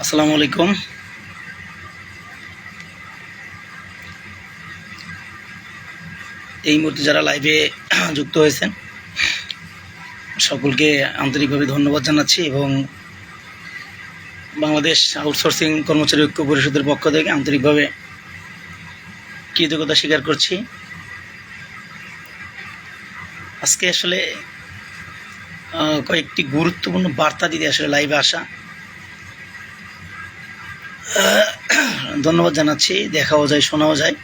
আসসালামু আলাইকুম। এই মুহূর্তে যারা লাইভে যুক্ত হয়েছেন, সকলকে আন্তরিকভাবে ধন্যবাদ জানাচ্ছি এবং বাংলাদেশ আউটসোর্সিং কর্মচারী ঐক্য পরিষদের পক্ষ থেকে আন্তরিকভাবে কৃতজ্ঞতা স্বীকার করছি। আজকে আসলে কয়েকটি গুরুত্বপূর্ণ বার্তা দিতে আসলে লাইভে আসা। ধন্যবাদ জানাচ্ছি, দেখাও যায়, শোনাও যায়।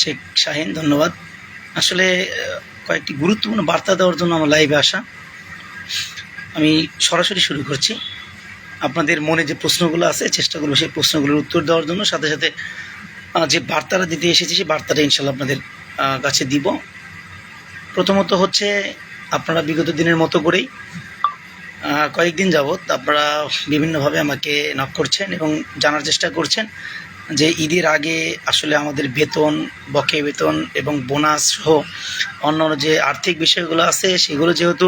শেখ শাহিন, ধন্যবাদ। আসলে কয়েকটি গুরুত্বপূর্ণ বার্তা দেওয়ার জন্য আমার লাইভে আসা। আমি সরাসরি শুরু করছি। আপনাদের মনে যে প্রশ্নগুলো আছে, চেষ্টা করব সেই প্রশ্নগুলোর উত্তর দেওয়ার জন্য। সাথে সাথে যে বার্তাটা দিতে এসেছি, সেই বার্তাটা ইনশাল্লাহ আপনাদের কাছে দিব। প্রথমত হচ্ছে আপনারা বিগত দিনের মতো করেই কয়েকদিন যাবৎ আপনারা বিভিন্নভাবে আমাকে নক করছেন এবং জানার চেষ্টা করছেন যে ঈদের আগে আসলে আমাদের বেতন বকে বেতন এবং বোনাস সহ অন্যান্য যে আর্থিক বিষয়গুলো আছে, সেগুলো যেহেতু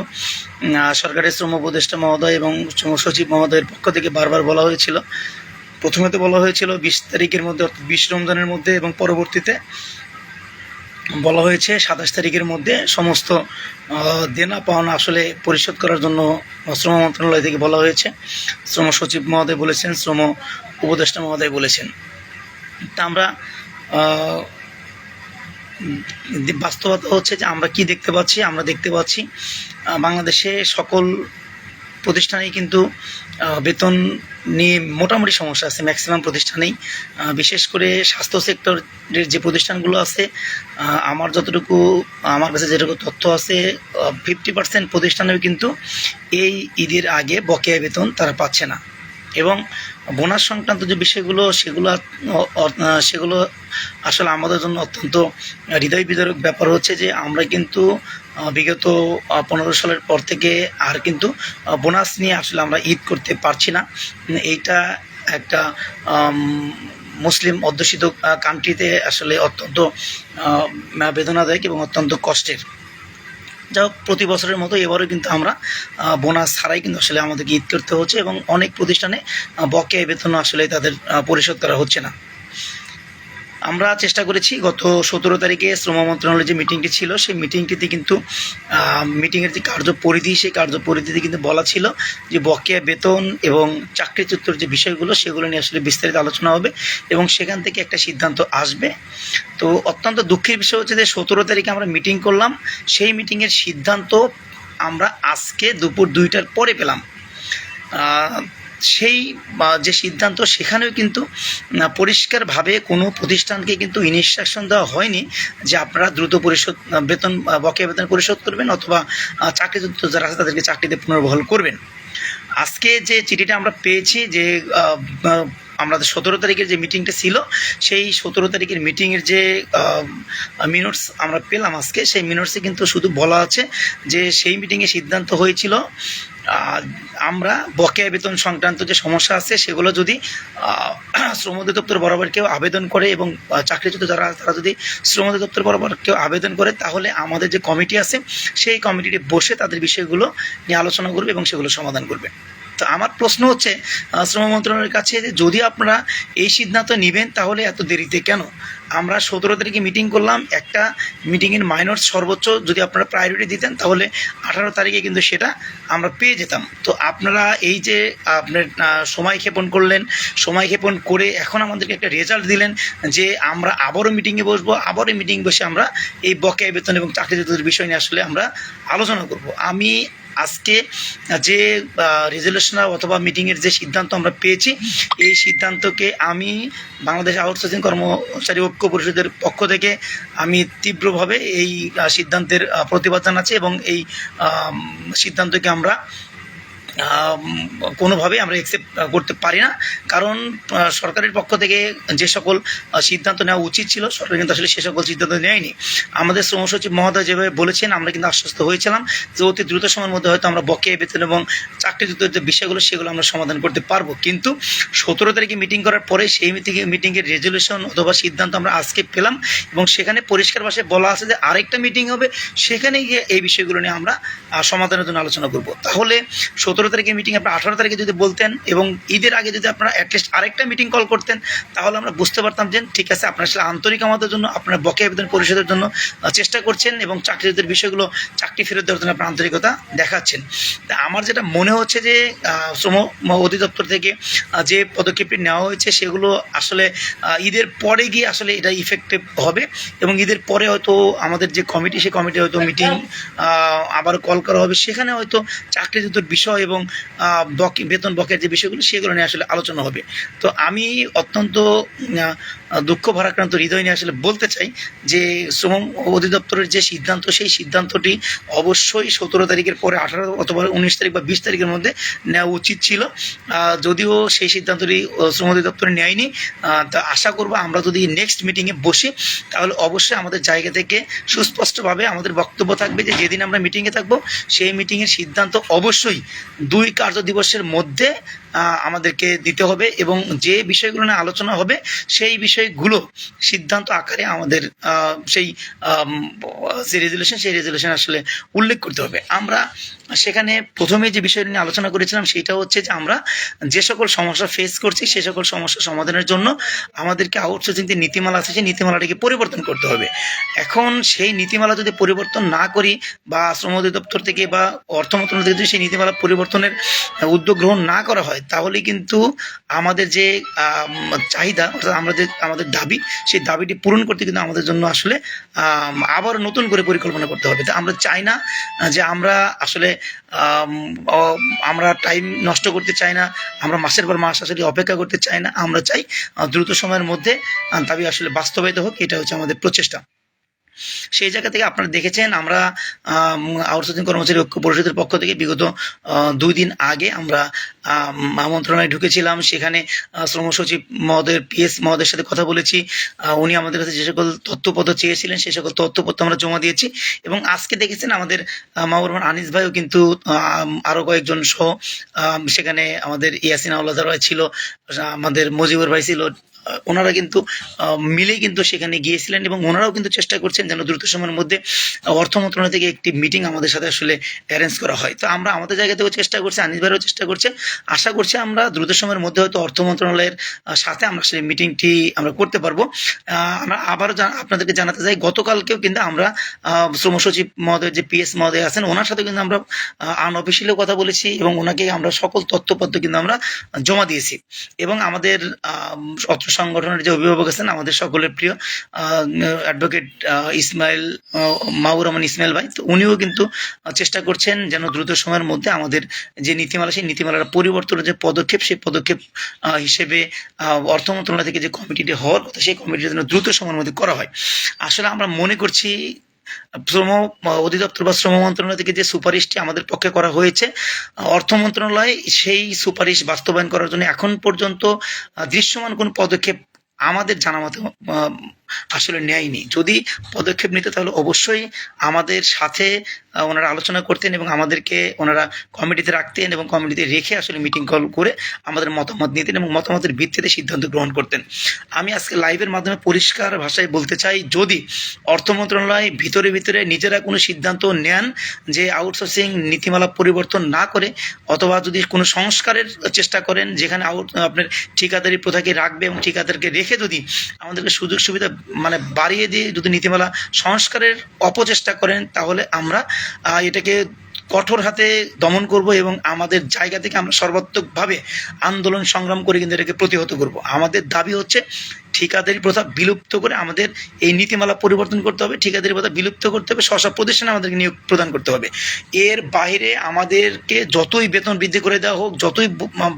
সরকারের শ্রম উপদেষ্টা মহোদয় এবং শ্রম সচিব মহোদয়ের পক্ষ থেকে বারবার বলা হয়েছিল। প্রথমে তো বলা হয়েছিল বিশ তারিখের মধ্যে অর্থাৎ বিশ রমজানের মধ্যে এবং পরবর্তীতে বলা হয়েছে সাতাশ তারিখের মধ্যে সমস্ত দেনা পাওনা আসলে পরিশোধ করার জন্য শ্রম মন্ত্রণালয় থেকে বলা হয়েছে। শ্রম সচিব মহোদয় বলেছেন, শ্রম উপদেষ্টা মহোদয় বলেছেন। তা আমরা বাস্তবতা হচ্ছে যে আমরা কি দেখতে পাচ্ছি? আমরা দেখতে পাচ্ছি বাংলাদেশে সকল প্রতিষ্ঠানেই কিন্তু বেতন নিয়ে মোটামুটি সমস্যা আছে ম্যাক্সিমাম প্রতিষ্ঠানেই। বিশেষ করে স্বাস্থ্য সেক্টরের যে প্রতিষ্ঠানগুলো আছে আমার যতটুকু, আমার কাছে যেটুকু তথ্য আছে ফিফটি পার্সেন্ট প্রতিষ্ঠানেও কিন্তু এই ঈদের আগে বকেয়া বেতন তারা পাচ্ছে না। এবং বোনাস সংক্রান্ত যে বিষয়গুলো, সেগুলো সেগুলো আসলে আমাদের জন্য অত্যন্ত হৃদয় বিদারক ব্যাপার হচ্ছে যে, আমরা কিন্তু বিগত পনেরো সালের পর থেকে আর কিন্তু বোনাস নিয়ে আসলে আমরা ঈদ করতে পারছি না। এইটা একটা মুসলিম অধ্যুষিত কান্ট্রিতে আসলে অত্যন্ত বেদনাদায়ক এবং অত্যন্ত কষ্টের। যা হোক, প্রতি বছরের মতো এবারও কিন্তু আমরা বোনাস ছাড়াই কিন্তু আসলে আমাদেরকে ঈদ করতে হচ্ছে এবং অনেক প্রতিষ্ঠানে বকেয়া বেতন আসলে তাদের পরিশোধ করা হচ্ছে না। আমরা চেষ্টা করেছি গত সতেরো তারিখে শ্রম মন্ত্রণালয়ের যে মিটিংটি ছিল, সেই মিটিংটিতে কিন্তু মিটিংয়ের যে কার্যপরিধি, সেই কার্যপরিধিতে কিন্তু বলা ছিল যে বকেয়া বেতন এবং চাকরিচ্যুতর যে বিষয়গুলো, সেগুলো নিয়ে আসলে বিস্তারিত আলোচনা হবে এবং সেখান থেকে একটা সিদ্ধান্ত আসবে। তো অত্যন্ত দুঃখের বিষয় হচ্ছে যে সতেরো তারিখে আমরা মিটিং করলাম, সেই মিটিংয়ের সিদ্ধান্ত আমরা আজকে দুপুর দুইটার পরে পেলাম। সেই যে সিদ্ধান্ত সেখানেও কিন্তু পরিষ্কারভাবে কোনো প্রতিষ্ঠানকে কিন্তু ইনস্ট্রাকশন দেওয়া হয়নি যে আপনারা দ্রুত পরিশোধ, বেতন, বকেয়া বেতন পরিশোধ করবেন অথবা চাকরি চাকরিযুক্ত যারা আছে তাদেরকে চাকরিতে পুনর্বহাল করবেন। আজকে যে চিঠিটা আমরা পেয়েছি যে আমাদের সতেরো তারিখের যে মিটিংটা ছিল, সেই সতেরো তারিখের মিটিংয়ের যে মিনিটস আমরা পেলাম আজকে, সেই মিনিটসে কিন্তু শুধু বলা আছে যে, সেই মিটিংয়ে সিদ্ধান্ত হয়েছিল আমরা বকেয়া বেতন সংক্রান্ত যে সমস্যা আছে, সেগুলো যদি শ্রম অধিদপ্তর বরাবর কেউ আবেদন করে এবং চাকরিচ্যুত যারা তারা যদি শ্রম অধিদপ্তর বরাবর কেউ আবেদন করে, তাহলে আমাদের যে কমিটি আছে, সেই কমিটিতে বসে তাদের বিষয়গুলো নিয়ে আলোচনা করবে এবং সেগুলো সমাধান করবে। তো আমার প্রশ্ন হচ্ছে শ্রম মন্ত্রণালয়ের কাছে যে যদি আপনারা এই সিদ্ধান্ত নেবেন, তাহলে এত দেরিতে কেন? আমরা সতেরো তারিখে মিটিং করলাম, একটা মিটিংয়ের মাইনর সর্বোচ্চ যদি আপনারা প্রায়োরিটি দিতেন, তাহলে আঠারো তারিখে কিন্তু সেটা আমরা পেয়ে যেতাম। তো আপনারা এই যে আপনার সময় ক্ষেপণ করলেন, সময় ক্ষেপণ করে এখন আমাদেরকে একটা রেজাল্ট দিলেন যে আমরা আবারও মিটিংয়ে বসবো, আবারও মিটিং বসে আমরা এই বকেয়া বেতন এবং চাকরিচ্যুতদের বিষয় নিয়ে আসলে আমরা আলোচনা করব। আমি আজকে যে রেজলিউশন অথবা মিটিংয়ের যে সিদ্ধান্ত আমরা পেয়েছি এই সিদ্ধান্তকে আমি বাংলাদেশ আউটসোর্সিং কর্মচারী ঐক্য পরিষদের পক্ষ থেকে আমি তীব্রভাবে এই সিদ্ধান্তের প্রতিবাদ জানাচ্ছি এবং এই সিদ্ধান্তকে আমরা আম, কোনোভাবেই আমরা অ্যাকসেপ্ট করতে পারি না। কারণ সরকারের পক্ষ থেকে যে সকল সিদ্ধান্ত নেওয়া উচিত ছিল, সরকার কিন্তু আসলে সে সকল সিদ্ধান্ত নেয়নি। আমাদের শ্রম সচিব মহোদয় যেভাবে বলেছেন, আমরা কিন্তু আশ্বস্ত হয়েছিলাম যে অতি দ্রুত সময়ের মধ্যে হয়তো আমরা বকেয়া বেতন এবং চাকরিযুক্ত যে বিষয়গুলো, সেগুলো আমরা সমাধান করতে পারব। কিন্তু সতেরো তারিখে মিটিং করার পরে সেই মিটিংয়ে মিটিংয়ের রেজলিউশন অথবা সিদ্ধান্ত আমরা আজকে পেলাম এবং সেখানে পরিষ্কার ভাষায় বলা আছে যে আরেকটা মিটিং হবে। সেখানে গিয়ে এই বিষয়গুলো নিয়ে আমরা সমাধানের জন্য আলোচনা করব। তাহলে সতেরো তারিখে মিটিং আপনারা আঠারো তারিখে যদি বলতেন এবং ঈদের আগে যদি আপনারা অ্যাটলিস্ট আরেকটা মিটিং কল করতেন, তাহলে আমরা বুঝতে পারতাম যে, ঠিক আছে, আপনার আসলে আন্তরিক আমাদের জন্য, আপনারা বকেয়া বেতন পরিশোধের জন্য চেষ্টা করছেন এবং চাকরিদের বিষয়গুলো, চাকরি ফেরত দেওয়ার জন্য আপনার আন্তরিকতা দেখাচ্ছেন। তা আমার যেটা মনে হচ্ছে যে শ্রম অধিদপ্তর থেকে যে পদক্ষেপটি নেওয়া হয়েছে, সেগুলো আসলে ঈদের পরে গিয়ে আসলে এটা ইফেক্টিভ হবে এবং ঈদের পরে হয়তো আমাদের যে কমিটি সেই কমিটি হয়তো মিটিং আবার কল করা হবে। সেখানে হয়তো চাকরিযুক্ত বিষয় এবং আহ, বকে বেতন বকের যে বিষয়গুলো সেগুলো নিয়ে আসলে আলোচনা হবে। তো আমি অত্যন্ত দুঃখ ভারাক্রান্ত হৃদয় নিয়ে আসলে বলতে চাই যে শ্রম অধিদপ্তরের যে সিদ্ধান্ত, সেই সিদ্ধান্তটি অবশ্যই সতেরো তারিখের পরে আঠারো অথবা উনিশ তারিখ বা বিশ তারিখের মধ্যে নেওয়া উচিত ছিল। যদিও সেই সিদ্ধান্তটি শ্রম অধিদপ্তরে নেয়নি। তা আশা করব আমরা যদি নেক্সট মিটিংয়ে বসি, তাহলে অবশ্যই আমাদের জায়গা থেকে সুস্পষ্টভাবে আমাদের বক্তব্য থাকবে যে যেদিন আমরা মিটিংয়ে থাকব, সেই মিটিংয়ের সিদ্ধান্ত অবশ্যই দুই কার্য দিবসের মধ্যে আমাদেরকে দিতে হবে এবং যে বিষয়গুলো নিয়ে আলোচনা হবে, সেই বিষয়গুলো সিদ্ধান্ত আকারে আমাদের সেই যে রেজুলেশন সেই রেজুলেশন আসলে উল্লেখ করতে হবে। আমরা সেখানে প্রথমে যে বিষয়টি নিয়ে আলোচনা করেছিলাম সেটা হচ্ছে যে আমরা যে সকল সমস্যা ফেস করছি, সে সকল সমস্যা সমাধানের জন্য আমাদেরকে আউটসোর্সিং যে নীতিমালা আছে, সেই নীতিমালাটিকে পরিবর্তন করতে হবে। এখন সেই নীতিমালা যদি পরিবর্তন না করি বা শ্রম অধিদপ্তর থেকে বা অর্থ মন্ত্রণালয় থেকে যদি সেই নীতিমালা পরিবর্তনের উদ্যোগ গ্রহণ না করা হয়, তাহলে কিন্তু আমাদের যে চাহিদা, অর্থাৎ আমাদের আমাদের দাবি, সেই দাবিটি পূরণ করতে কিন্তু আমাদের জন্য আসলে আবার নতুন করে পরিকল্পনা করতে হবে। তা আমরা চাই না যে আমরা আসলে আমরা টাইম নষ্ট করতে চাই না, আমরা মাসের পর মাস আসলে অপেক্ষা করতে চাই না, আমরা চাই দ্রুত সময়ের মধ্যে দাবি আসলে বাস্তবায়িত হোক, এটা হচ্ছে আমাদের প্রচেষ্টা। সেই জায়গা থেকে আপনারা দেখেছেন আমরা আউটসোর্সিং কর্মচারী ঐক্য পরিষদের পক্ষ থেকে বিগত দুই দিন আগে আমরা আহ, মন্ত্রণালয়ে ঢুকেছিলাম। সেখানে শ্রম সচিব মহোদয়ের পিএস মহোদয়ের সাথে কথা বলেছি। উনি আমাদের কাছে যে সকল তথ্যপত্র চেয়েছিলেন সেই সকল তথ্যপত্র আমরা জমা দিয়েছি। এবং আজকে দেখেছেন আমাদের রহমান আনিস ভাইও কিন্তু আহ, আরও কয়েকজন সহ সেখানে আমাদের ইয়াসিন আউলাদা রয় ছিল আমাদের মজিবুর ভাই ছিল ওনারা কিন্তু মিলেই কিন্তু সেখানে গিয়েছিলেন এবং ওনারাও কিন্তু চেষ্টা করছেন যেন দ্রুত সময়ের মধ্যে অর্থ মন্ত্রণালয় থেকে একটি মিটিং আমাদের সাথে আসলে অ্যারেঞ্জ করা হয়। তো আমরা আমাদের জায়গা থেকেও চেষ্টা করছি, আনিস ভাইও চেষ্টা করছে। আশা করছি আমরা দ্রুত সময়ের মধ্যে হয়তো অর্থ মন্ত্রণালয়ের সাথে আমরা সেই মিটিংটি আমরা করতে পারব। আমরা আবারও আপনাদেরকে জানাতে চাই, গতকালকেও কিন্তু আমরা শ্রম সচিব মহোদয়, যে পিএস মহোদয় আছেন, ওনার সাথে কিন্তু আমরা আনঅফিসিয়ালিও কথা বলেছি এবং ওনাকে আমরা সকল তথ্যপত্র কিন্তু আমরা জমা দিয়েছি। এবং আমাদের অত্র সংগঠনের যে অভিভাবক আছেন, আমাদের সকলের প্রিয় অ্যাডভোকেট ইসমাইল মাহবুর রহমান ইসমাইল ভাই। তো উনিও কিন্তু চেষ্টা করছেন যেন দ্রুত সময়ের মধ্যে আমাদের যে নীতিমালা, সেই নীতিমালার পরিবর্তনের যে পদক্ষেপ, সেই পদক্ষেপ হিসেবে অর্থ মন্ত্রণালয় থেকে যে কমিটিটি হওয়ার কথা, সেই কমিটিটা যেন দ্রুত সময়ের মধ্যে করা হয়। আসলে আমরা মনে করছি শ্রম, অধিদপ্তর বা শ্রম মন্ত্রণালয় থেকে যে সুপারিশটি আমাদের পক্ষে করা হয়েছে, অর্থ মন্ত্রণালয় সেই সুপারিশ বাস্তবায়ন করার জন্য এখন পর্যন্ত দৃশ্যমান কোন পদক্ষেপ আমাদের জানা মতে আসলে নেয়নি। যদি পদক্ষেপ নিতে, তাহলে অবশ্যই আমাদের সাথে ওনারা আলোচনা করতেন এবং আমাদেরকে ওনারা কমিটিতে রাখতেন এবং কমিটিতে রেখে আসলে মিটিং কল করে আমাদের মতামত নিতেন এবং মতামতের ভিত্তিতে সিদ্ধান্ত গ্রহণ করতেন। আমি আজকে লাইভের মাধ্যমে পরিষ্কার ভাষায় বলতে চাই, যদি অর্থ মন্ত্রণালয় ভিতরে ভিতরে নিজেরা কোনো সিদ্ধান্ত নেন যে আউটসোর্সিং নীতিমালা পরিবর্তন না করে, অথবা যদি কোনো সংস্কারের চেষ্টা করেন যেখানে আউট, আপনার ঠিকাদারি প্রথাকে রাখবে এবং ঠিকাদারকে রেখে যদি আমাদেরকে সুযোগ সুবিধা মানে বাড়িয়ে দিয়ে যদি নীতিমালা সংস্কারের অপচেষ্টা করেন তাহলে আমরা এটাকে কঠোর হাতে দমন করব এবং আমাদের জায়গা থেকে আমরা সর্বাত্মকভাবে আন্দোলন সংগ্রাম করে কিন্তু এটাকে প্রতিহত করব। আমাদের দাবি হচ্ছে ঠিকাদারি প্রথা বিলুপ্ত করে আমাদের এই নীতিমালা পরিবর্তন করতে হবে, ঠিকাদারি প্রথা বিলুপ্ত করতে হবে স্ব প্রতিষ্ঠানে আমাদেরকে নিয়োগ প্রদান করতে হবে। এর বাইরে আমাদেরকে যতই বেতন বৃদ্ধি করে দেওয়া হোক, যতই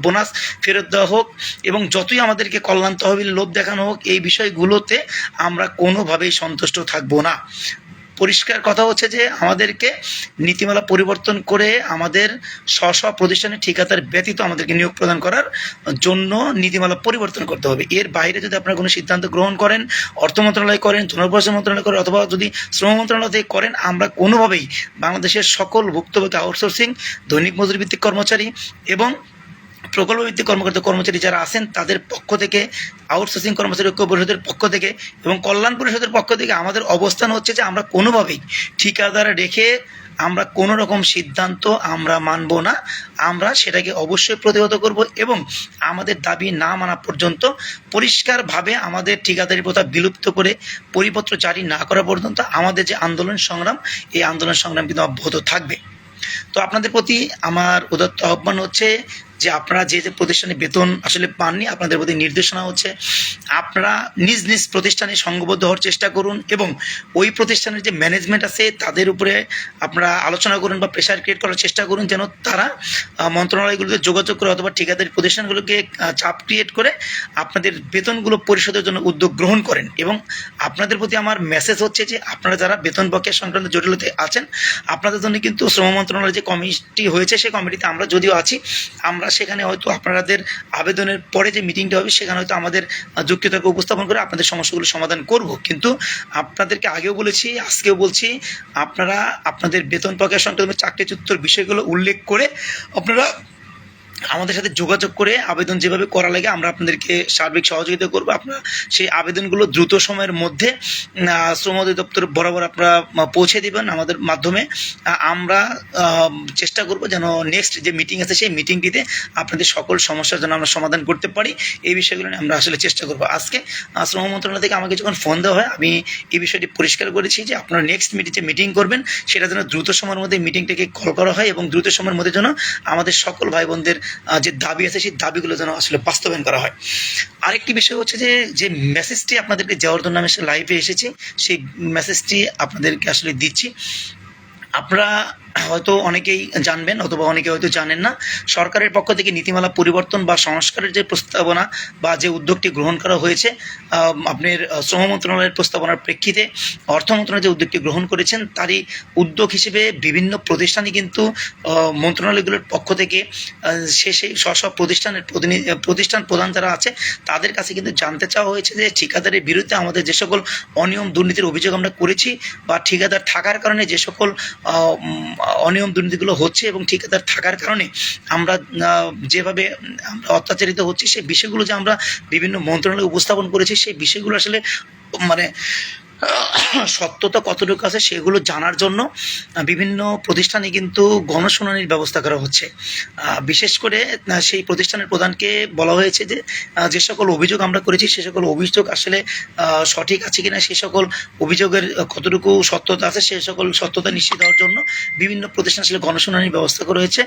বোনাস ফেরত দেওয়া হোক এবং যতই আমাদেরকে কল্যাণ তহবিল লোভ দেখানো হোক, এই বিষয়গুলোতে আমরা কোনোভাবেই সন্তুষ্ট থাকব না। পরিষ্কার কথা হচ্ছে যে আমাদেরকে নীতিমালা পরিবর্তন করে আমাদের স্ব স্ব প্রতিষ্ঠানে ঠিকাদার ব্যতীত আমাদেরকে নিয়োগ প্রদান করার জন্য নীতিমালা পরিবর্তন করতে হবে। এর বাইরে যদি আপনারা কোনো সিদ্ধান্ত গ্রহণ করেন, অর্থ মন্ত্রণালয় করেন জনপ্রশাসন মন্ত্রণালয় করেন, অথবা যদি শ্রম মন্ত্রণালয় থেকে করেন, আমরা কোনোভাবেই বাংলাদেশের সকল ভুক্তভোগী আউটসোর্সিং দৈনিক মজুরি ভিত্তিক কর্মচারী এবং প্রকল্প ভিত্তিক কর্মকর্তা কর্মচারী যারা আছেন, তাদের পক্ষ থেকে আউটসোর্সিং কর্মচারী ঐক্য পরিষদের পক্ষ থেকে এবং কল্যাণ পরিষদের পক্ষ থেকে আমাদের অবস্থান হচ্ছে যে আমরা কোনোভাবেই ঠিকাদার রেখে আমরা কোনো রকম সিদ্ধান্ত আমরা মানব না। আমরা সেটাকে অবশ্যই প্রতিহত করব এবং আমাদের দাবি না মানা পর্যন্ত পরিষ্কারভাবে আমাদের ঠিকাদারি প্রথা বিলুপ্ত করে পরিপত্র জারি না করা পর্যন্ত আমাদের যে আন্দোলন সংগ্রাম, এই আন্দোলন সংগ্রাম কিন্তু অব্যাহত থাকবে। তো আপনাদের প্রতি আমার উদত্ত আহ্বান হচ্ছে যে আপনারা যে যে প্রতিষ্ঠানে বেতন আসলে পাননি, আপনাদের প্রতি নির্দেশনা হচ্ছে, আপনারা নিজ নিজ প্রতিষ্ঠানে সংঘবদ্ধ হওয়ার চেষ্টা করুন এবং ওই প্রতিষ্ঠানের যে ম্যানেজমেন্ট আছে, তাদের উপরে আপনারা আলোচনা করুন বা প্রেশার ক্রিয়েট করার চেষ্টা করুন যেন তারা মন্ত্রণালয়গুলোতে যোগাযোগ করে অথবা ঠিকাদারি প্রতিষ্ঠানগুলোকে চাপ ক্রিয়েট করে আপনাদের বেতনগুলো পরিশোধের জন্য উদ্যোগ গ্রহণ করেন এবং আপনাদের প্রতি আমার মেসেজ হচ্ছে যে আপনারা যারা বেতন বকেয়া সংক্রান্ত জটিলতায় আছেন, আপনাদের জন্য কিন্তু শ্রম মন্ত্রণালয়ের যে কমিটি হয়েছে সেই কমিটিতে আমরা যদিও আছি, আমরা সেখানে হয়তো আপনাদের আবেদনের পরে যে মিটিংটা হবে সেখানে হয়তো আমাদের আহ, উপস্থাপন করে আপনাদের সমস্যাগুলো সমাধান করব। কিন্তু আপনাদেরকে আগেও বলেছি আজকেও বলছি আপনারা আপনাদের বেতন প্রকাশ সংক্রান্ত চাকরিচ্যুত্তর বিষয়গুলো উল্লেখ করে আপনারা আমাদের সাথে যোগাযোগ করে আবেদন যেভাবে করা লাগে, আমরা আপনাদেরকে সার্বিক সহযোগিতা করব। আপনারা সেই আবেদনগুলো দ্রুত সময়ের মধ্যে শ্রম অধিদপ্তর বরাবর আপনারা পৌঁছে দিবেন আমাদের মাধ্যমে। আমরা চেষ্টা করব যেন নেক্সট যে মিটিং আছে, সেই মিটিংটিতে আপনাদের সকল সমস্যার জন্য আমরা সমাধান করতে পারি। এই বিষয়গুলো নিয়ে আমরা আসলে চেষ্টা করব। আজকে শ্রম মন্ত্রণালয় থেকে আমাকে যখন ফোন দেওয়া হয়, আমি এই বিষয়টি পরিষ্কার করেছি যে আপনারা নেক্সট মিটিং যে মিটিং করবেন, সেটা যেন দ্রুত সময়ের মধ্যে মিটিংটাকে কল করা হয় এবং দ্রুত সময়ের মধ্যে যেন আমাদের সকল ভাই বোনদের যে দাবি আছে, সেই দাবিগুলো যেন আসলে বাস্তবায়ন করা হয়। আরেকটি বিষয় হচ্ছে যে যে মেসেজটি আপনাদেরকে যাওয়ার নামে লাইভে এসেছে, সেই মেসেজটি আপনাদেরকে আসলে দিচ্ছি। আপনারা হয়তো অনেকেই জানবেন অথবা অনেকে হয়তো জানেন না। সরকারের পক্ষ থেকে নীতিমালা পরিবর্তন বা সংস্কারের যে প্রস্তাবনা বা যে উদ্যোগটি গ্রহণ করা হয়েছে আপনার শ্রম মন্ত্রণালয়ের প্রস্তাবনার প্রেক্ষিতে অর্থ মন্ত্রণালয় যে উদ্যোগটি গ্রহণ করেছেন, তারই উদ্যোগ হিসেবে বিভিন্ন প্রতিষ্ঠানই কিন্তু মন্ত্রণালয়গুলোর পক্ষ থেকে সে সেই স্ব স্ব প্রতিষ্ঠানের প্রতিনিধি প্রতিষ্ঠান প্রধান যারা আছে, তাদের কাছে কিন্তু জানতে চাওয়া হয়েছে যে ঠিকাদারের বিরুদ্ধে আমাদের যে সকল অনিয়ম দুর্নীতির অভিযোগ আমরা করেছি বা ঠিকাদার থাকার কারণে যে সকল অনিয়ম দুর্নীতিগুলো হচ্ছে এবং ঠিকাদার থাকার কারণে আমরা যেভাবে আমরা অত্যাচারিত হচ্ছি, সেই বিষয়গুলো যে আমরা বিভিন্ন মন্ত্রণালয়ে উপস্থাপন করেছি, সেই বিষয়গুলো আসলে মানে সত্যতা কতটুকু আছে সেগুলো জানার জন্য বিভিন্ন প্রতিষ্ঠানে কিন্তু গণশুনানির ব্যবস্থা করা হচ্ছে। বিশেষ করে সেই প্রতিষ্ঠানের প্রধানকে বলা হয়েছে যে যে সকল অভিযোগ আমরা করেছি, সে সকল অভিযোগ আসলে সঠিক আছে কিনা, সে সকল অভিযোগের কতটুকু সত্যতা আছে, সে সকল সত্যতা নিশ্চিত হওয়ার জন্য বিভিন্ন প্রতিষ্ঠান আসলে গণশুনানির ব্যবস্থা করা হয়েছে।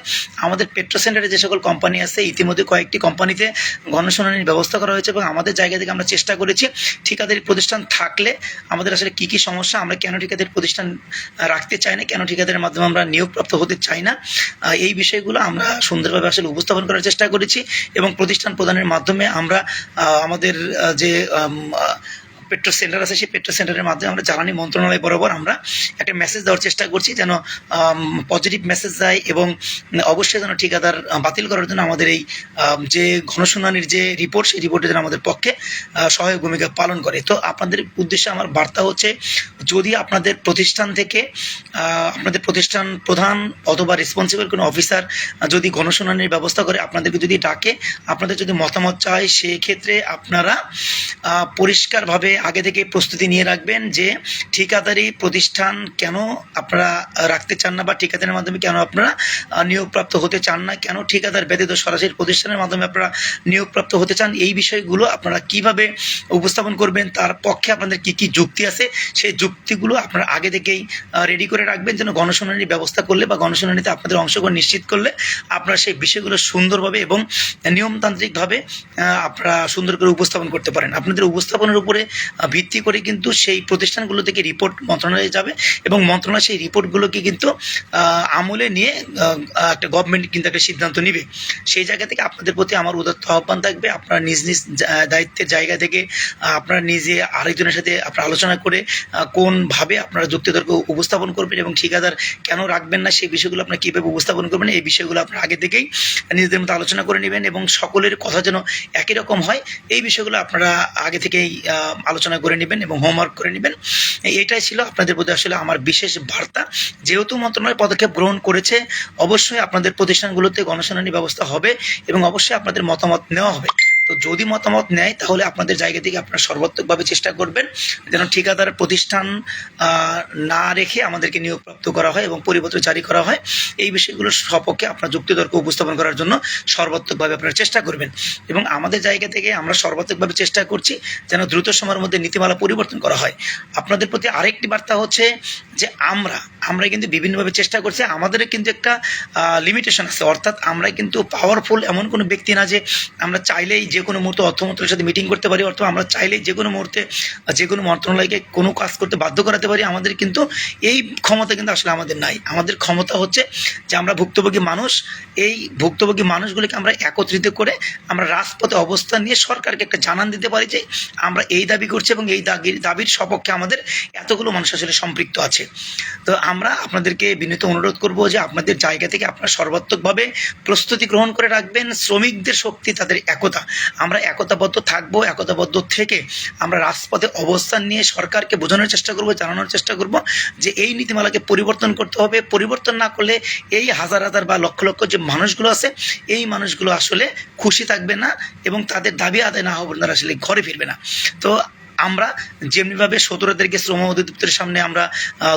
আমাদের পেট্রো সেন্টারে যে সকল কোম্পানি আছে, ইতিমধ্যে কয়েকটি কোম্পানিতে গণশুনানির ব্যবস্থা করা হয়েছে এবং আমাদের জায়গা থেকে আমরা চেষ্টা করেছি। ঠিকাদারি প্রতিষ্ঠান থাকলে আমাদের আসলে কি কি সমস্যা, আমরা কেন ঠিকাদের প্রতিষ্ঠান রাখতে চাই না, কেন ঠিকাদের মাধ্যমে আমরা নিয়োগপ্রাপ্ত হতে চাই না এই বিষয়গুলো আমরা সুন্দরভাবে আসলে উপস্থাপন করার চেষ্টা করেছি এবং প্রতিষ্ঠান প্রদানের মাধ্যমে আমরা আমাদের যে পেট্রো সেন্টার আছে, সেই পেট্রো সেন্টারের মাধ্যমে আমরা জ্বালানি মন্ত্রণালয় বরাবর আমরা একটা মেসেজ দেওয়ার চেষ্টা করছি যেন পজিটিভ মেসেজ যায় এবং অবশ্যই যেন ঠিকাদার বাতিল করার জন্য আমাদের এই যে গণশুনানির যে রিপোর্ট সেই রিপোর্টে যেন আমাদের পক্ষে সহায়ক ভূমিকা পালন করে। তো আপনাদের উদ্দেশ্যে আমার বার্তা হচ্ছে, যদি আপনাদের প্রতিষ্ঠান থেকে আপনাদের প্রতিষ্ঠান প্রধান অথবা রেসপন্সিবল কোনো অফিসার যদি গণশুনানির ব্যবস্থা করে, আপনাদেরকে যদি ডাকে, আপনাদের যদি মতামত চায়, সেক্ষেত্রে আপনারা পরিষ্কারভাবে আগে থেকে প্রস্তুতি নিয়ে রাখবেন যে ঠিকাদারি প্রতিষ্ঠান কেন আপনারা রাখতে চান না বা ঠিকাদারের মাধ্যমে কেন আপনারা নিয়োগপ্রাপ্ত হতে চান না, কেন ঠিকাদার ব্যতীত সরাসরি প্রতিষ্ঠানের মাধ্যমে আপনারা নিয়োগপ্রাপ্ত হতে চান, এই বিষয়গুলো আপনারা কীভাবে উপস্থাপন করবেন, তার পক্ষে আপনাদের কি কি যুক্তি আছে, সেই যুক্তিগুলো আপনারা আগে থেকেই রেডি করে রাখবেন যেন গণশুনানির ব্যবস্থা করলে বা গণশুনানিতে আপনাদের অংশগ্রহণ নিশ্চিত করলে আপনারা সেই বিষয়গুলো সুন্দরভাবে এবং নিয়মতান্ত্রিকভাবে আপনারা সুন্দর করে উপস্থাপন করতে পারেন। আপনাদের উপস্থাপনের উপরে ভিত্তি করে কিন্তু সেই প্রতিষ্ঠানগুলো থেকে রিপোর্ট মন্ত্রণালয়ে যাবে এবং মন্ত্রণালয় সেই রিপোর্টগুলোকে কিন্তু আমলে নিয়ে একটা গভর্নমেন্ট কিন্তু একটা সিদ্ধান্ত নিবে। সেই জায়গা থেকে আপনাদের প্রতি আমার উদাত্ত আহ্বান থাকবে। আপনারা নিজ নিজ দায়িত্বের জায়গা থেকে আপনারা নিজে আরেকজনের সাথে আপনারা আলোচনা করে কোনভাবে আপনারা যুক্তিতর্ক উপস্থাপন করবেন এবং ঠিকাদার কেন রাখবেন না, সেই বিষয়গুলো আপনারা কীভাবে উপস্থাপন করবেন, এই বিষয়গুলো আপনারা আগে থেকেই নিজেদের মতো আলোচনা করে নেবেন এবং সকলের কথা যেন একই রকম হয়, এই বিষয়গুলো আপনারা আগে থেকেই আলোচনা করে নেবেন এবং হোমওয়ার্ক করে নেবেন। এটাই ছিল আপনাদের প্রতি আসলে আমার বিশেষ বার্তা। যেহেতু মন্ত্রণালয় পদক্ষেপ গ্রহণ করেছে, অবশ্যই আপনাদের প্রতিষ্ঠানগুলোতে গণশুনানি ব্যবস্থা হবে এবং অবশ্যই আপনাদের মতামত নেওয়া হবে। তো যদি মতামত নেয়, তাহলে আপনাদের জায়গা থেকে আপনারা সর্বাত্মকভাবে চেষ্টা করবেন যেন ঠিকাদার প্রতিষ্ঠান না রেখে আমাদেরকে নিয়োগপ্রাপ্ত করা হয় এবং পরিপত্র জারি করা হয়। এই বিষয়গুলোর সপক্ষে আপনার যুক্তিতর্ক উপস্থাপন করার জন্য সর্বাত্মকভাবে আপনারা চেষ্টা করবেন। এবং আমাদের জায়গা থেকে আমরা সর্বাত্মকভাবে চেষ্টা করছি যেন দ্রুত সময়ের মধ্যে নীতিমালা পরিবর্তন করা হয়। আপনাদের প্রতি আরেকটি বার্তা হচ্ছে যে, আমরা আমরা কিন্তু বিভিন্নভাবে চেষ্টা করছি। আমাদের কিন্তু একটা লিমিটেশন আছে। অর্থাৎ আমরা কিন্তু পাওয়ারফুল এমন কোনো ব্যক্তি না যে, আমরা চাইলেই যে কোনো মুহূর্তে অর্থমন্ত্রীর সাথে মিটিং করতে পারি, অথবা আমরা চাইলেই যে কোনো মুহূর্তে, যে কোনো মন্ত্রণালয়কে কোনো কাজ করতে বাধ্য করাতে পারি, আমাদের কিন্তু এই ক্ষমতা কিন্তু আসলে আমাদের নাই। আমাদের ক্ষমতা হচ্ছে যে আমরা ভুক্তভোগী মানুষ, এই ভুক্তভোগী মানুষগুলিকে আমরা একত্রিত করে আমরা রাজপথে অবস্থান নিয়ে সরকারকে একটা জানান দিতে পারি যে আমরা এই দাবি করছি এবং এই দাবির দাবির সপক্ষে আমাদের এতগুলো মানুষ আসলে সম্পৃক্ত আছে। তো আমরা আপনাদেরকে বিনীত অনুরোধ করব যে আপনাদের জায়গা থেকে আপনারা সর্বাত্মকভাবে প্রস্তুতি গ্রহণ করে রাখবেন। শ্রমিকদের শক্তি, তাদের একতা। আমরা একতাবদ্ধ থাকব, একতাবদ্ধ থেকে আমরা রাজপথে অবস্থান নিয়ে সরকারকে বোঝানোর চেষ্টা করব, জানানোর চেষ্টা করব যে এই নীতিমালাকে পরিবর্তন করতে হবে। পরিবর্তন না করলে এই হাজার হাজার বা লক্ষ লক্ষ যে মানুষগুলো আছে, এই মানুষগুলো আসলে খুশি থাকবে না এবং তাদের দাবি আদায় না হবে পর্যন্ত আসলে ঘরে ফিরবে না। তো আমরা যেমনিভাবে সতেরো তারিখে শ্রম অধিদপ্তরের সামনে আমরা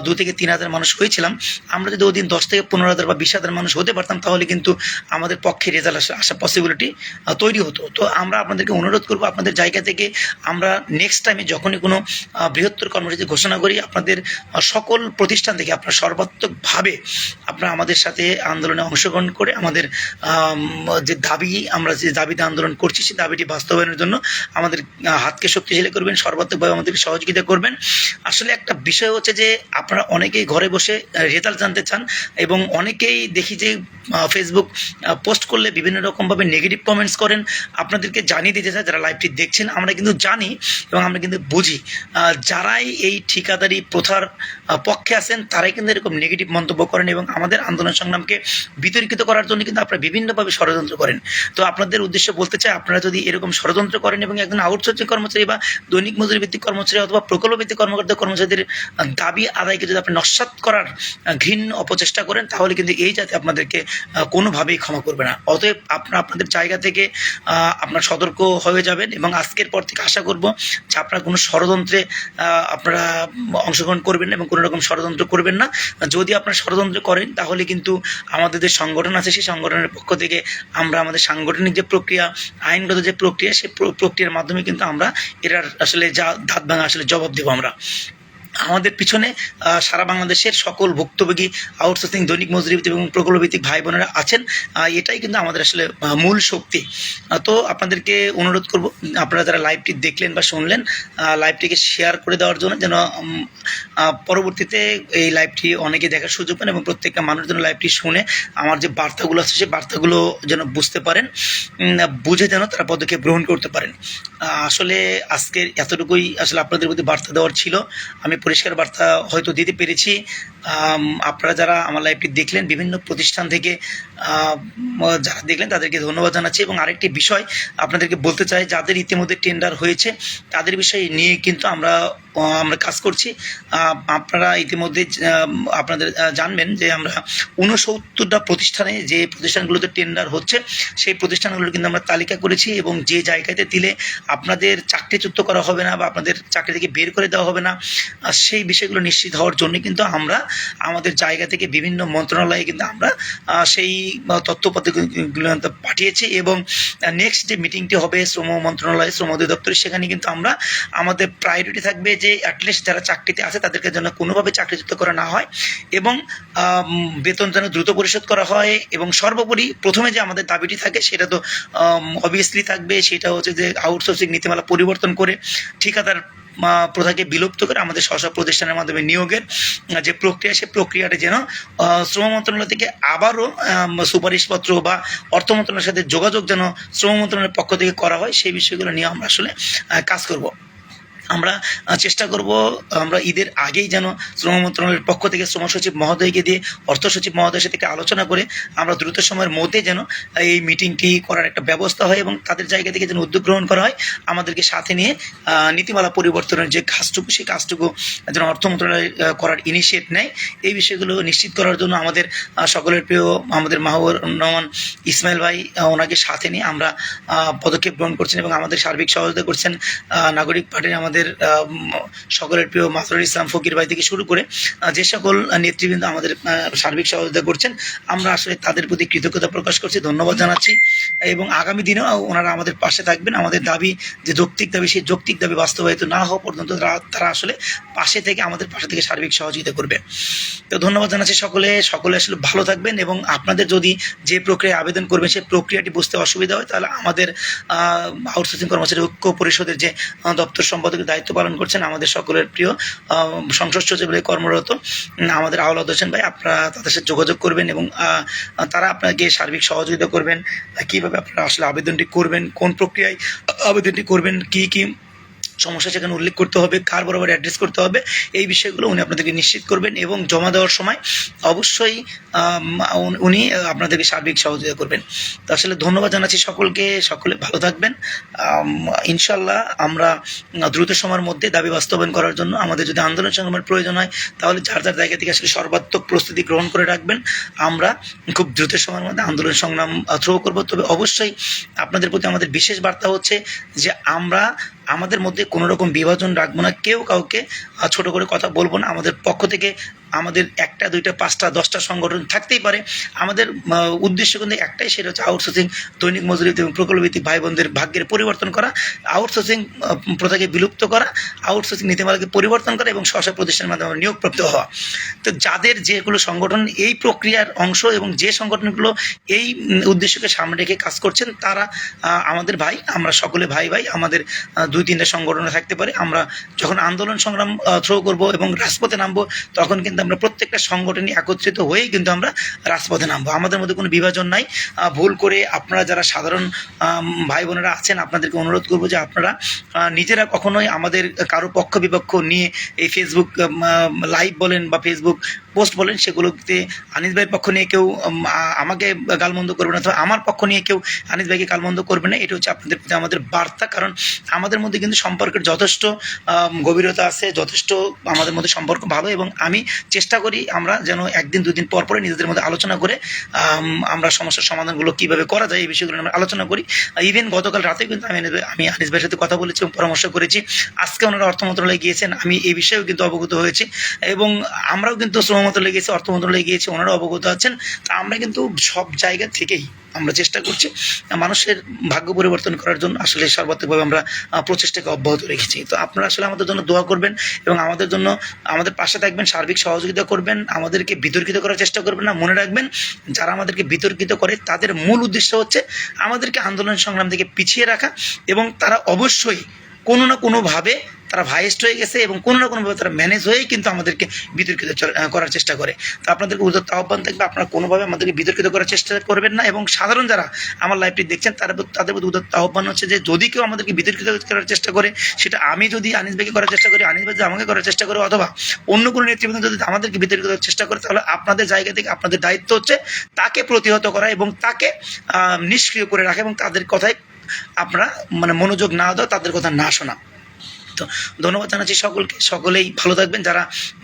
দু থেকে তিন হাজার মানুষ হয়েছিলাম, আমরা যদি ওদিন দশ থেকে পনেরো হাজার বা বিশ হাজার মানুষ হতে পারতাম, তাহলে কিন্তু আমাদের পক্ষে রেজাল্ট আসা আসা পসিবিলিটি তৈরি হতো। তো আমরা আপনাদেরকে অনুরোধ করব, আপনাদের জায়গা থেকে আমরা নেক্সট টাইমে যখনই কোনো বৃহত্তর কর্মসূচি ঘোষণা করি, আপনাদের সকল প্রতিষ্ঠান থেকে আপনারা সর্বাত্মকভাবে আপনারা আমাদের সাথে আন্দোলনে অংশগ্রহণ করে আমাদের যে দাবি, আমরা যে দাবিতে আন্দোলন করছি সেই দাবিটি বাস্তবায়নের জন্য আমাদের হাতকে শক্তিশালী করবেন। সর্বাত্মকভাবে আমাদেরকে সহযোগিতা করবেন। আসলে একটা বিষয় হচ্ছে যে, আপনারা অনেকেই ঘরে বসে রেজাল্ট জানতে চান এবং অনেকেই দেখি যে ফেসবুক পোস্ট করলে বিভিন্ন রকমভাবে নেগেটিভ কমেন্টস করেন। আপনাদেরকে জানিয়ে দিতে চাই, যারা লাইভটি দেখছেন, আমরা কিন্তু জানি এবং আমরা কিন্তু বুঝি। যারাই এই ঠিকাদারি প্রথার পক্ষে আছেন, তারাই কিন্তু এরকম নেগেটিভ মন্তব্য করেন এবং আমাদের আন্দোলন সংগ্রামকে বিতর্কিত করার জন্য কিন্তু আপনারা বিভিন্নভাবে ষড়যন্ত্র করেন। তো আপনাদের উদ্দেশ্য বলতে চাই, আপনারা যদি এরকম ষড়যন্ত্র করেন এবং একজন আউটসোর্সিং কর্মচারী বা দৈনিক মজুরি ভিত্তিক কর্মচারী অথবা প্রকল্প ভিত্তিক কর্মকর্তা কর্মচারীদের দাবি আদায়কে যদি আপনি নস্বাত করার ঘৃণ্য অপচেষ্টা করেন, তাহলে কিন্তু এই জাতি আপনাদেরকে কোনোভাবেই ক্ষমা করবে না। অতএব আপনার আপনাদের জায়গা থেকে আপনার সতর্ক হয়ে যাবেন এবং আজকের পর থেকে আশা করব যে আপনারা কোনো ষড়যন্ত্রে আপনারা অংশগ্রহণ করবেন এবং কোনো রকম ষড়যন্ত্র করবেন না। যদি আপনারা ষড়যন্ত্র করেন, তাহলে কিন্তু আমাদের যে সংগঠন আছে, সেই সংগঠনের পক্ষ থেকে আমরা আমাদের সাংগঠনিক যে প্রক্রিয়া, আইনগত যে প্রক্রিয়া সেই প্রক্রিয়ার মাধ্যমে কিন্তু আমরা এটার আসলে যা দাঁত ভাঙা আসলে জবাব দেবো আমরা। আমাদের পিছনে সারা বাংলাদেশের সকল ভুক্তভোগী আউটসোর্সিং দৈনিক মজুরি ভিত্তিক এবং প্রকল্পভিত্তিক ভাই বোনেরা আছেন এটাই কিন্তু আমাদের আসলে মূল শক্তি। তো আপনাদেরকে অনুরোধ করব, আপনারা যারা লাইভটি দেখলেন বা শুনলেন লাইভটিকে শেয়ার করে দেওয়ার জন্য যেন পরবর্তীতে এই লাইভটি অনেকে দেখার সুযোগ পান এবং প্রত্যেকটা মানুষ যেন লাইভটি শুনে আমার যে বার্তাগুলো আছে সেই বার্তাগুলো যেন বুঝতে পারেন বুঝে যেন তারা পদক্ষেপ গ্রহণ করতে পারেন। আসলে আজকের এতটুকুই আসলে আপনাদের প্রতি বার্তা দেওয়ার ছিল। আমি পরিষ্কার বার্তা হয়তো দিতে পেরেছি। আপনারা যারা আমার লাইভটি দেখলেন, বিভিন্ন প্রতিষ্ঠান থেকে যারা দেখলেন, তাদেরকে ধন্যবাদ জানাচ্ছি। এবং আরেকটি বিষয় আপনাদেরকে বলতে চাই, যাদের ইতিমধ্যে টেন্ডার হয়েছে, তাদের বিষয় নিয়ে কিন্তু আমরা আমরা কাজ করছি। আপনারা ইতিমধ্যে আপনাদের জানবেন যে আমরা ঊনসত্তরটা প্রতিষ্ঠানে যে প্রতিষ্ঠানগুলোতে টেন্ডার হচ্ছে, সেই প্রতিষ্ঠানগুলোর কিন্তু আমরা তালিকা করেছি এবং যে জায়গাতে দিলে আপনাদের চাকরিচ্যুত করা হবে না বা আপনাদের চাকরি থেকে বের করে দেওয়া হবে না সেই বিষয়গুলো নিশ্চিত হওয়ার জন্য কিন্তু আমরা আমাদের জায়গা থেকে বিভিন্ন মন্ত্রণালয়ে কিন্তু আমরা সেই তথ্যপত্রগুলো পাঠিয়েছি এবং নেক্সট যে মিটিংটি হবে শ্রম মন্ত্রণালয়, শ্রম অধিদপ্তরে, সেখানে কিন্তু আমরা আমাদের প্রায়োরিটি থাকবে যে অ্যাটলিস্ট যারা চাকরিতে আছে তাদেরকে যেন কোনোভাবে চাকরিচ্যুত করা না হয় এবং বেতন যেন দ্রুত পরিশোধ করা হয় এবং সর্বোপরি প্রথমে যে আমাদের দাবিটি থাকে সেটা তো অবভিয়াসলি থাকবে, সেটা হচ্ছে যে আউটসোর্সিং নীতিমালা পরিবর্তন করে ঠিকাদার প্রথাকে বিলুপ্ত করে আমাদের স্ব প্রতিষ্ঠানের মাধ্যমে নিয়োগের যে প্রক্রিয়া, সে প্রক্রিয়াটা যেন শ্রম মন্ত্রণালয় থেকে আবারও সুপারিশপত্র বা অর্থ মন্ত্রণালয়ের সাথে যোগাযোগ যেন শ্রম মন্ত্রণালয়ের পক্ষ থেকে করা হয়, সেই বিষয়গুলো নিয়ে আমরা আসলে কাজ করব। আমরা চেষ্টা করব, আমরা ঈদের আগেই যেন শ্রম মন্ত্রণালয়ের পক্ষ থেকে শ্রম সচিব মহোদয়কে দিয়ে, অর্থ সচিব মহোদয়ের সাথে আলোচনা করে আমরা দ্রুত সময়ের মধ্যে যেন এই মিটিংটি করার একটা ব্যবস্থা হয় এবং তাদের জায়গা থেকে যেন উদ্যোগ গ্রহণ করা হয়, আমাদেরকে সাথে নিয়ে নীতিমালা পরিবর্তনের যে কাজটুকু, সেই কাজটুকু যেন অর্থ মন্ত্রণালয় করার ইনিশিয়েট নেয়। এই বিষয়গুলো নিশ্চিত করার জন্য আমাদের সকলের প্রিয় আমাদের মাহবুর রহমান ইসমাইল ভাই ওনাকে সাথে নিয়ে আমরা পদক্ষেপ গ্রহণ করছেন এবং আমাদের সার্বিক সহযোগিতা করছেন নাগরিক পার্টির আমাদের উম, সকলের প্রিয় মাসরুল ইসলাম ফকির ভাই থেকে শুরু করে যে সকল নেতৃবৃন্দ আমাদের সার্বিক সহযোগিতা করছেন আমরা আসলে তাদের প্রতি কৃতজ্ঞতা প্রকাশ করছি ধন্যবাদ জানাচ্ছি। এবং আগামী দিনেও ওনারা আমাদের পাশে থাকবেন। আমাদের দাবি যে যৌক্তিক দাবি সেই যৌক্তিক দাবি বাস্তবায়িত না হওয়া পর্যন্ত তারা আসলে পাশে থেকে আমাদের পাশে থেকে সার্বিক সহযোগিতা করবে। তো ধন্যবাদ জানাচ্ছি সকলে সকলে আসলে ভালো থাকবেন এবং আপনাদের যদি যে প্রক্রিয়ায় আবেদন করবেন সেই প্রক্রিয়াটি বুঝতে অসুবিধা হয় তাহলে আমাদের আউটসোর্সিং কর্মচারী ঐক্য পরিষদের যে দপ্তর সম্পাদকের দায়িত্ব পালন করছেন আমাদের সকলের প্রিয় সংসদ সচিবালয়ে কর্মরত আমাদের আওলাদ হোসেন ভাই। আপনারা তাদের সাথে যোগাযোগ করবেন এবং তারা আপনাকে সার্বিক সহযোগিতা করবেন। কীভাবে আপনারা আসলে আবেদনটি করবেন, কোন প্রক্রিয়ায় আবেদনটি করবেন, কি কি সমস্যা সেখানে উল্লেখ করতে হবে, কার বরাবর অ্যাড্রেস করতে হবে, এই বিষয়গুলো উনি আপনাদেরকে নিশ্চিত করবেন এবং জমা দেওয়ার সময় অবশ্যই উনি- আপনাদেরকে সার্বিক সহযোগিতা করবেন। তো আসলে ধন্যবাদ জানাচ্ছি সকলকে, সকলে ভালো থাকবেন। ইনশাল্লাহ আমরা দ্রুত সময়ের মধ্যে দাবি বাস্তবায়ন করার জন্য আমাদের যদি আন্দোলন সংগ্রামের প্রয়োজন হয়, তাহলে যার যার জায়গা থেকে আসলে সর্বাত্মক প্রস্তুতি গ্রহণ করে রাখবেন। আমরা খুব দ্রুত সময়ের মধ্যে আন্দোলন সংগ্রাম থ্রো করব। তবে অবশ্যই আপনাদের প্রতি আমাদের বিশেষ বার্তা হচ্ছে যে আমরা আমাদের মধ্যে কোনো রকম বিভাজন রাখব না। কেউ কাউকে ছোট করে কথা বলব না। আমাদের পক্ষ থেকে আমাদের একটা, দুইটা, পাঁচটা, দশটা সংগঠন থাকতেই পারে। আমাদের উদ্দেশ্য কিন্তু একটাই, সেটা হচ্ছে আউটসোর্সিং দৈনিক মজুরি এবং প্রকল্পভিত্তিক ভাই বোনদের ভাগ্যের পরিবর্তন করা আউটসোর্সিং প্রথাকে বিলুপ্ত করা আউটসোর্সিং নীতিমালাকে পরিবর্তন করা এবং স্ব স্ব প্রতিষ্ঠানের মাধ্যমে নিয়োগপ্রাপ্ত হওয়া। তো যাদের যেগুলো সংগঠন, এই প্রক্রিয়ার অংশ এবং যে সংগঠনগুলো এই উদ্দেশ্যকে সামনে রেখে কাজ করছেন, তারা আমাদের ভাই, আমরা সকলে ভাই ভাই, আমাদের দুই তিনটা সংগঠনে থাকতে পারে। আমরা যখন আন্দোলন সংগ্রাম থ্রো করব এবং রাজপথে নামবো, তখন কিন্তু আমরা প্রত্যেকটা সংগঠনই একত্রিত হয়ে কিন্তু আমরা রাজপথে নামবো। আমাদের মধ্যে কোনো বিভাজন নাই। ভুল করে আপনারা যারা সাধারণ ভাই বোনেরা আছেন, আপনাদেরকে অনুরোধ করব যে আপনারা নিজেরা কখনোই আমাদের কারও পক্ষ বিপক্ষ নিয়ে এই ফেসবুক লাইভ বলেন বা ফেসবুক পোস্ট বলেন, সেগুলোতে আনিস ভাইয়ের পক্ষ নিয়ে কেউ আমাকে গালমন্দ করবে না, অথবা আমার পক্ষ নিয়ে কেউ আনিস ভাইকে গালমন্দ করবে না, এটা হচ্ছে আপনাদের প্রতি আমাদের বার্তা। কারণ আমাদের মধ্যে কিন্তু সম্পর্কের যথেষ্ট গভীরতা আছে, যথেষ্ট আমাদের মধ্যে সম্পর্ক ভালো, এবং আমি চেষ্টা করি আমরা যেন একদিন, দুদিন পর পরে নিজেদের মধ্যে আলোচনা করে আমরা সমস্যার সমাধানগুলো কীভাবে করা যায়, এই বিষয়গুলো আমরা আলোচনা করি। ইভেন গতকাল রাতে কিন্তু আমি আমি আনিস ভাইয়ের সাথে কথা বলেছি এবং পরামর্শ করেছি। আজকে ওনারা অর্থ মন্ত্রণালয়ে গিয়েছেন, আমি এই বিষয়েও কিন্তু অবগত হয়েছি, এবং আমরাও কিন্তু শ্রম মন্ত্রণালয়ে গিয়েছি অর্থ মন্ত্রণালয়ে গিয়েছে ওনারাও অবগত আছেন। তা আমরা কিন্তু সব জায়গা থেকেই আমরা চেষ্টা করছি মানুষের ভাগ্য পরিবর্তন করার জন্য আসলে সর্বাত্মকভাবে আমরা প্রচেষ্টাকে অব্যাহত রেখেছি। তো আপনারা আসলে আমাদের জন্য দোয়া করবেন এবং আমাদের জন্য, আমাদের পাশে থাকবেন, সার্বিক সহযোগিতা করবেন, আমাদেরকে বিতর্কিত করার চেষ্টা করবেন না, মনে রাখবেন যারা আমাদেরকে বিতর্কিত করে, তাদের মূল উদ্দেশ্য হচ্ছে আমাদেরকে আন্দোলন সংগ্রাম থেকে পিছিয়ে রাখা এবং তারা অবশ্যই কোনো না কোনোভাবে তারা ভাইস্ট হয়ে গেছে এবং কোনো না কোনোভাবে তারা ম্যানেজ হয়েই কিন্তু আমাদেরকে বিতর্কিত করার চেষ্টা করে। তো আপনাদেরকে উদ্যত আহ্বান থাকবে, আপনারা কোনোভাবে আমাদেরকে বিতর্কিত করার চেষ্টা করবেন না এবং সাধারণ যারা আমার লাইভটি দেখছেন প্রতি- তাদের প্রতি উদ্যত আহ্বান হচ্ছে যে যদি কেউ আমাদেরকে বিতর্কিত করার চেষ্টা করে, সেটা আমি যদি আনিস ভাইকে করার চেষ্টা করি, আনিস ভাই যদি আমাকে করার চেষ্টা করে অথবা অন্য কোনো নেতৃবৃন্দ যদি আমাদেরকে বিতর্কিত করার চেষ্টা করে, তাহলে আপনাদের জায়গা থেকে আপনাদের দায়িত্ব হচ্ছে তাকে প্রতিহত করা এবং তাকে নিষ্ক্রিয় করে রাখা এবং তাদের কথায় আপনারা মানে মনোযোগ না দেওয়া তাদের কথা না শোনা। তো ধন্যবাদ জানাচ্ছি সকলকে। সকলেই ভালো থাকবেন। যারা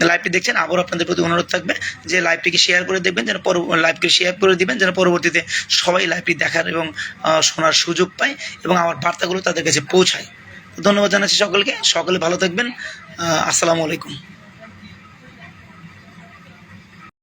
লাইভটি দেখছেন আবার আপনাদের প্রতি অনুরোধ থাকবে যে লাইভটিকে শেয়ার করে দেখবেন, যেন লাইভকে শেয়ার করে দিবেন, যেন পরবর্তীতে সবাই লাইভটি দেখার এবং শোনার সুযোগ পায় এবং আমার বার্তাগুলো তাদের কাছে পৌঁছায়। ধন্যবাদ জানাচ্ছি সকলকে। সকলে ভালো থাকবেন। আসসালামু আলাইকুম।